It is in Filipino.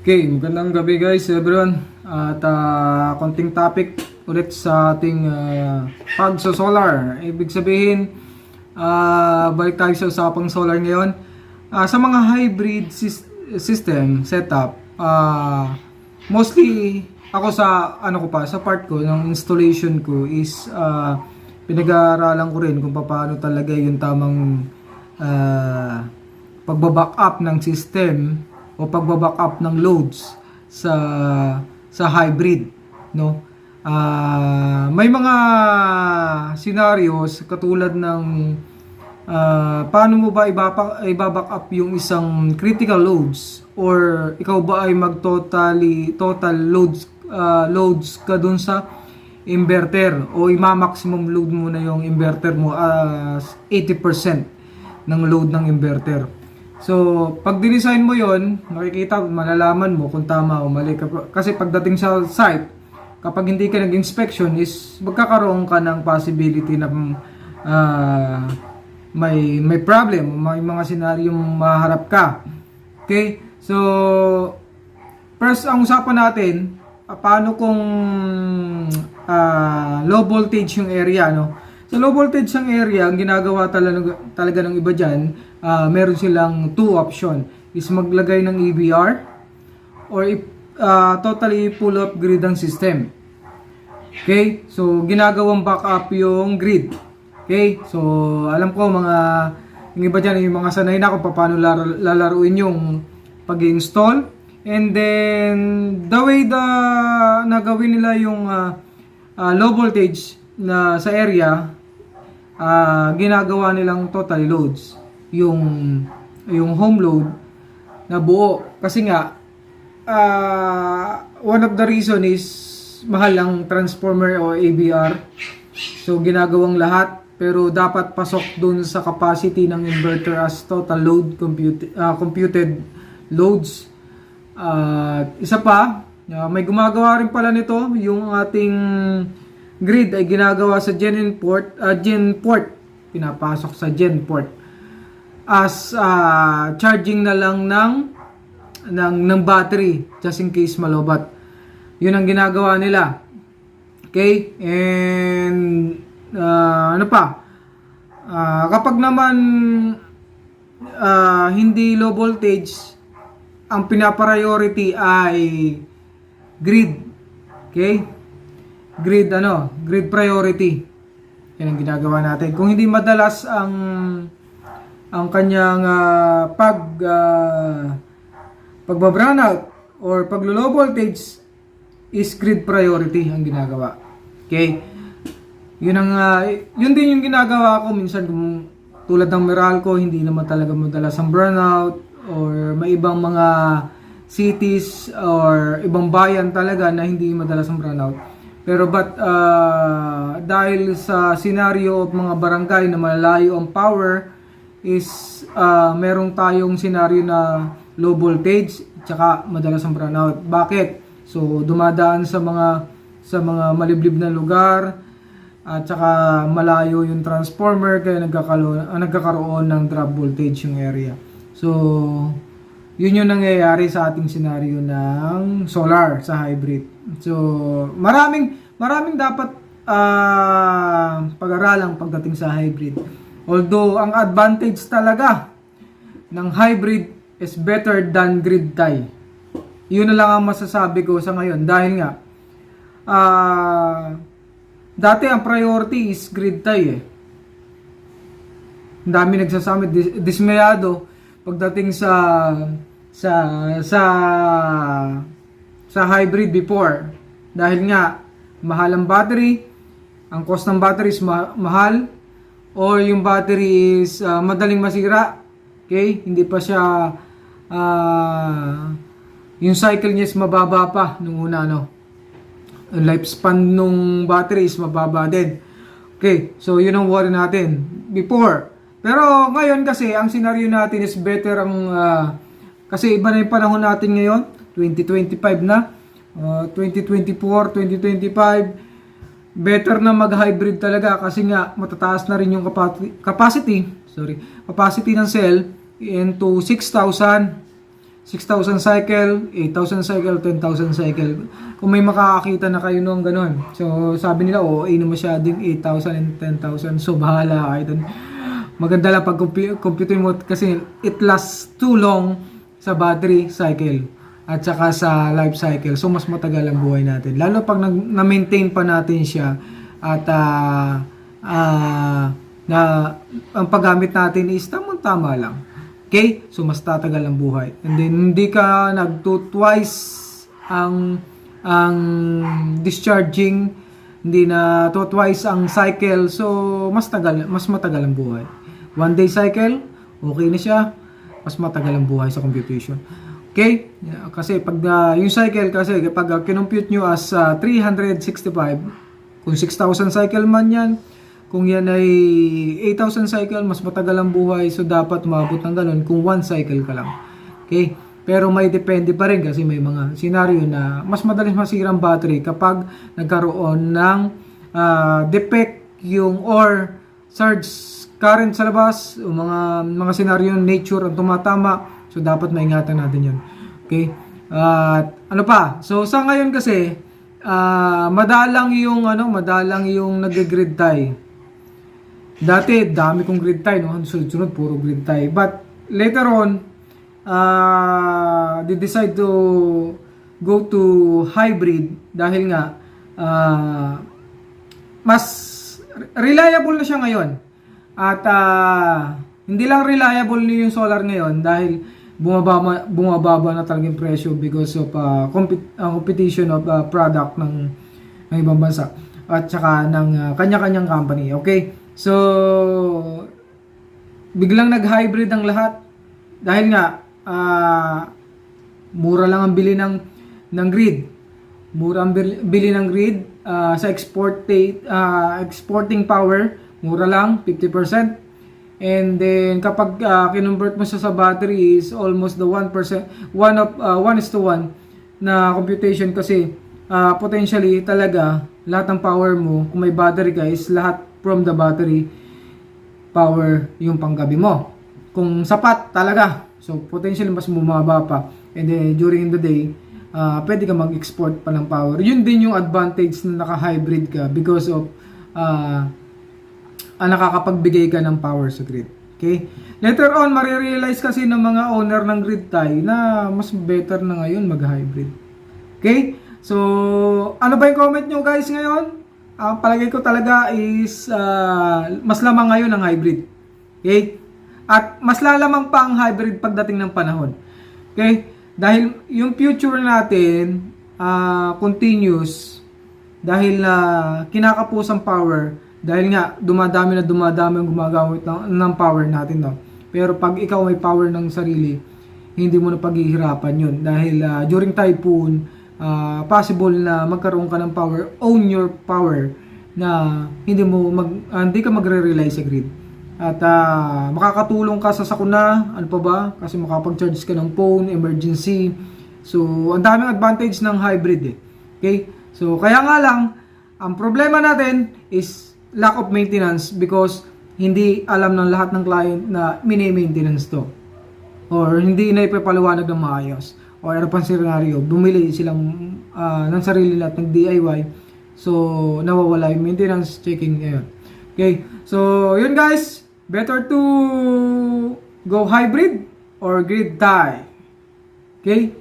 Okay, magandang gabi guys everyone. At ah, konting topic ulit sa ating uh, pag sa solar. Ibig sabihin, ah, balik tayo sa usapang solar ngayon. Ah, sa mga hybrid sys- system setup, ah, mostly ako sa ano ko pa sa part ko ng installation ko is ah, pinag-aaralan ko rin kung paano talaga yung tamang ah, pagbaback up ng system o pagbaback up ng loads sa sa hybrid no? Ah, may mga scenarios katulad ng ah, paano mo ba ibaba, ibaback up yung isang critical loads? Or ikaw ba ay mag totally total loads ah, loads ka dun sa inverter? O ima-maximum load mo na yung inverter mo as 80% ng load ng inverter. So, pag dinesign mo yon makikita, malalaman mo kung tama o mali. Kasi pagdating sa site, kapag hindi ka nag-inspection is magkakaroon ka ng possibility na ah, may may problem, may mga senaryong maharap ka. Okay? So, first ang usapan natin, ah, paano kung ah, low voltage yung area, no? Sa low voltage ang area, ang ginagawa talaga, talaga ng iba dyan, ah, meron silang two option. Is maglagay ng EBR or ah, totally pull up grid ang system. Okay? So, ginagawang backup yung grid. Okay? So, alam ko mga yung iba dyan, yung mga sanay na kung paano lar- lalaruin yung pag-install. And then, the way the nagawin nila yung ah, ah, low voltage na sa area, ah, ginagawa nilang total loads. Yung, yung home load na buo. Kasi nga, ah, one of the reason is mahal ang transformer o ABR. So ginagawang lahat pero dapat pasok dun sa capacity ng inverter as total load computed, computed loads. At isa pa, ah, may gumagawa rin pala nito yung ating grid ay ginagawa sa gen port, ah, gen port pinapasok sa gen port as ah, charging na lang ng ng ng battery just in case malobat. 'Yun ang ginagawa nila. Okay? And ah, ano pa? Ah, kapag naman ah, hindi low voltage, ang pinapriority ay grid. Okay? Grid ano? Grid priority. Yan ang ginagawa natin. Kung hindi madalas ang ang kanyang ah, pag uh, pagba-brownout or pag low voltage is grid priority ang ginagawa. Okay? Yun ang ah, yun din yung ginagawa ko minsan kung tulad ng Meralco hindi naman talaga madalas ang brownout or may ibang mga cities or ibang bayan talaga na hindi madalas ang brownout. Pero but ah, dahil sa scenario of mga barangay na malayo ang power is ah, merong tayong scenario na low voltage tsaka madalas ang brownout. Bakit? So dumadaan sa mga sa mga maliblib na lugar at saka malayo yung transformer kaya nagkakaroon, ah, nagkakaroon ng drop voltage yung area. So yun yung nangyayari sa ating senaryo ng solar sa hybrid. So, maraming maraming dapat ah, pag-aralang pagdating sa hybrid. Although, ang advantage talaga ng hybrid is better than grid tie. Yun na lang ang masasabi ko sa ngayon dahil nga ah dati ang priority is grid tie eh. Ang dami nagsasabi dis- dismayado pagdating sa sa sa sa hybrid before. Dahil nga mahal ang battery ang cost ng battery is ma- mahal or yung battery is ah, madaling masira okay? Hindi pa siya ah, yung cycle niya is mababa pa nung una no lifespan nung battery is mababa din okay? So yun ang worry natin before. Pero ngayon kasi ang scenario natin is better ang ah, kasi iba na yung panahon natin ngayon 2025 na ah, 2024 2025 better na mag-hybrid talaga kasi nga matataas na rin yung capacity, sorry capacity ng cell into 6,000 6,000 cycle, 8,000 cycle, 10,000 cycle. Kung may makakakita na kayo nung ganun. So, sabi nila, oh, eh, masyadong 8,000 and 10,000. So, bahala kayo dun. Maganda lang pag compute mo kasi it lasts too long sa battery cycle at saka sa life cycle. So, mas matagal ang buhay natin. Lalo pag na-maintain pa natin siya at ah, ah, na ang paggamit natin is tamang-tama lang. Okay? So, mas tatagal ang buhay. And then, hindi ka nagto twice ang ang discharging, hindi na to twice ang cycle. So, mas tagal, mas matagal ang buhay. One day cycle, okay na siya. Mas matagal ang buhay sa computation. Okay? Kasi pag ah, yung cycle kasi kapag uh, kinompute nyo as ah, 365, kung 6,000 cycle man yan, kung yan ay 8,000 cycle, mas matagal ang buhay. So, dapat umabot ng ganun kung one cycle ka lang. Okay? Pero may depende pa rin kasi may mga senaryo na mas madaling masira ang battery kapag nagkaroon ng ah, defect yung or surge current sa labas o mga mga senaryo ng nature ang tumatama so dapat maingatan natin yun okay at ano pa so sa ngayon kasi ah, madalang yung ano madalang yung nagge-grid tie Dati, dami kong grid tie, no? Sunod-sunod, puro grid tie. But, later on, uh, they decide to go to hybrid dahil nga, ah, mas reliable na siya ngayon. At, ah, hindi lang reliable yung solar ngayon dahil bumababa, bumababa na talaga yung presyo because of ah, compet- ah, competition of ah, product ng, ng ibang bansa at saka ng ah, kanya-kanyang company. Okay? So, biglang nag-hybrid ang lahat dahil nga ah, mura lang ang bili ng ng grid. Mura ang bili, ng grid ah, sa export ah, exporting power, mura lang 50%. And then kapag uh, kinonvert mo siya sa battery is almost the 1% 1 of uh, 1 is to 1 na computation kasi ah, potentially talaga lahat ng power mo kung may battery ka is lahat from the battery power yung panggabi mo. Kung sapat talaga, so potentially mas bumaba pa. And then during the day, ah, pwede ka mag-export pa ng power. Yun din yung advantage na naka-hybrid ka because of ah, ah, nakakapagbigay ka ng power sa grid. Okay? Later on, marirealize kasi ng mga owner ng grid tie na mas better na ngayon mag-hybrid. Okay? So, ano ba yung comment nyo guys ngayon? Ang palagay ko talaga is ah, mas lamang ngayon ang hybrid. Okay? At mas lalamang pa ang hybrid pagdating ng panahon. Okay? Dahil yung future natin ah, continuous dahil na kinakapos ang power dahil nga dumadami na dumadami ang gumagamit ng, ng power natin no. Pero pag ikaw may power ng sarili, hindi mo na paghihirapan yun dahil ah, during typhoon ah, possible na magkaroon ka ng power, own your power na hindi mo mag ah, hindi ka magre-rely sa grid. At ah, makakatulong ka sa sakuna, ano pa ba? Kasi makapag-charge ka ng phone, emergency. So, ang daming advantage ng hybrid eh. Okay? So, kaya nga lang, ang problema natin is lack of maintenance because hindi alam ng lahat ng client na mini-maintenance to. Or hindi na ipapaliwanag ng maayos. Or ano pang senaryo, bumili silang ah, ng sarili lahat ng DIY. So, nawawala yung maintenance checking ngayon. Okay. So, yun guys. Better to go hybrid or grid tie. Okay?